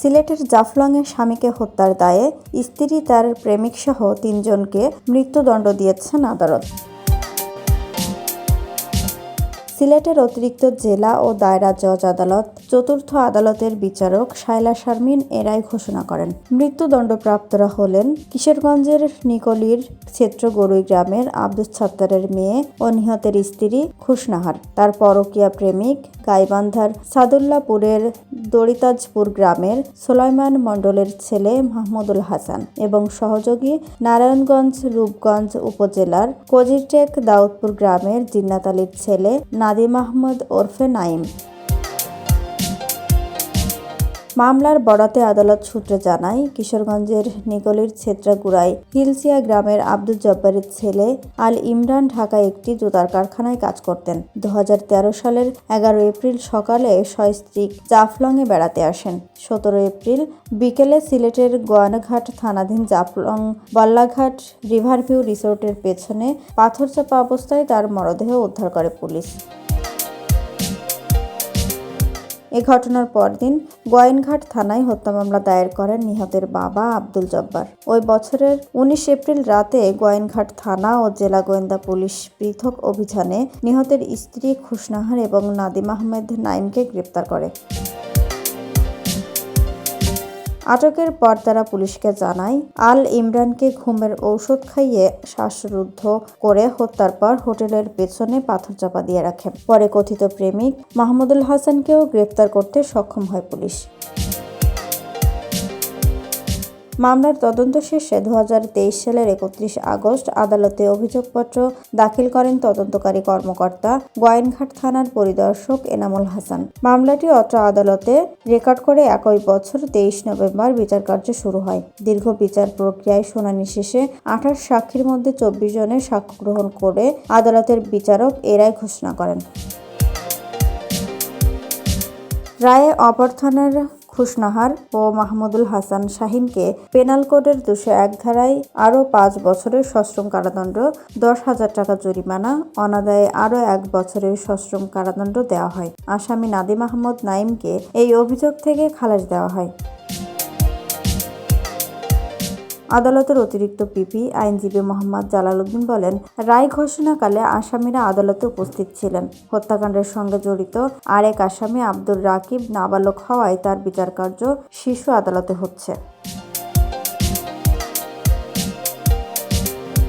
সিলেটের জাফলংয়ে স্বামীকে হত্যার দায়ে স্ত্রী তার প্রেমিকসহ তিনজনকে মৃত্যুদণ্ড দিয়েছেন আদালত। সিলেটের অতিরিক্ত জেলা ও দায়রা জজ আদালত চতুর্থ আদালতের বিচারক শায়লা শারমিন এরাই ঘোষণা করেন। মৃত্যুদণ্ডপ্রাপ্তরা হলেন কিশোরগঞ্জের নিকলির ক্ষেত্র গরুই গ্রামের আব্দুস ছাত্তারের মেয়ে ও নিহতের স্ত্রী খুশনাহার। তার পরকীয়া প্রেমিক গাইবান্ধার সাদুল্লাপুরের দড়িতাজপুর গ্রামের সোলাইমান মণ্ডলের ছেলে মাহমুদুল হাসান এবং সহযোগী নারায়ণগঞ্জ রূপগঞ্জ উপজেলার কোজিটেক দাউদপুর গ্রামের জিন্নাত আলীর ছেলে নাদিম আহমদ ওরফে নাইম। মামলার বরাতে আদালত সূত্রে জানায়, কিশোরগঞ্জের নিগলির ছেত্রাগুড়ায় হিলসিয়া গ্রামের আব্দুল জব্বারের ছেলে আল ইমরান ঢাকায় একটি জুতার কারখানায় কাজ করতেন। দু হাজার তেরো সালের এগারো এপ্রিল সকালে সস্ত্রীক জাফলংয়ে বেড়াতে আসেন। সতেরো এপ্রিল বিকেলে সিলেটের গোয়ানাঘাট থানাধীন জাফলং বল্লাঘাট রিভারভিউ রিসোর্টের পেছনে পাথর চাপা অবস্থায় তার মরদেহ উদ্ধার করে পুলিশ। এ ঘটনার পরদিন গোয়েনঘাট থানায় হত্যা মামলা দায়ের করেন নিহতের বাবা আব্দুল জব্বার। ওই বছরের উনিশ এপ্রিল রাতে গোয়েনঘাট থানা ও জেলা গোয়েন্দা পুলিশ পৃথক অভিযানে নিহতের স্ত্রী খুশনাহার এবং নাদিম আহমেদ নাইমকে গ্রেপ্তার করে। আটকের পর তারা পুলিশকে জানায়, আল ইমরানকে ঘুমের ঔষধ খাইয়ে শ্বাসরুদ্ধ করে হত্যার পর হোটেলের পেছনে পাথর চাপা দিয়ে রাখে। পরে কথিত প্রেমিক মাহমুদুল হাসানকেও গ্রেপ্তার করতে সক্ষম হয় পুলিশ। মামলার তদন্ত শেষে দু হাজার তেইশ সালের একত্রিশ আগস্ট আদালতে অভিযোগপত্র দাখিল করেন তদন্তকারী কর্মকর্তা গোয়াইনঘাট থানার পরিদর্শক এনামুল হাসান। মামলাটি অত্র আদালতে রেকর্ড করে একই বছর তেইশ নভেম্বর বিচারকার্য শুরু হয়। দীর্ঘ বিচার প্রক্রিয়ায় শুনানি শেষে আঠাশ সাক্ষীর মধ্যে চব্বিশ জনের সাক্ষ্য গ্রহণ করে আদালতের বিচারক এরাই ঘোষণা করেন। রায়ে অপর থানার খুশনাহার ও মাহমুদুল হাসান শাহিনকে পেনাল কোডের দুশো এক ধারায় আরও পাঁচ বছরের সশ্রম কারাদণ্ড, দশ হাজার টাকা জরিমানা, অনাদায়ে আরও এক বছরের সশ্রম কারাদণ্ড দেওয়া হয়। আসামি নাদিম আহমদ নাইমকে এই অভিযোগ থেকে খালাস দেওয়া হয়। আদালতের অতিরিক্ত পিপি আইনজীবী মোহাম্মদ জালালউদ্দিন বলেন, রায় ঘোষণাকালে আসামিরা আদালতে উপস্থিত ছিলেন। হত্যাকাণ্ডের সঙ্গে জড়িত আরেক আসামি আব্দুর রাকিব নাবালক হওয়ায় তার বিচারকার্য শীর্ষ আদালতে হচ্ছে।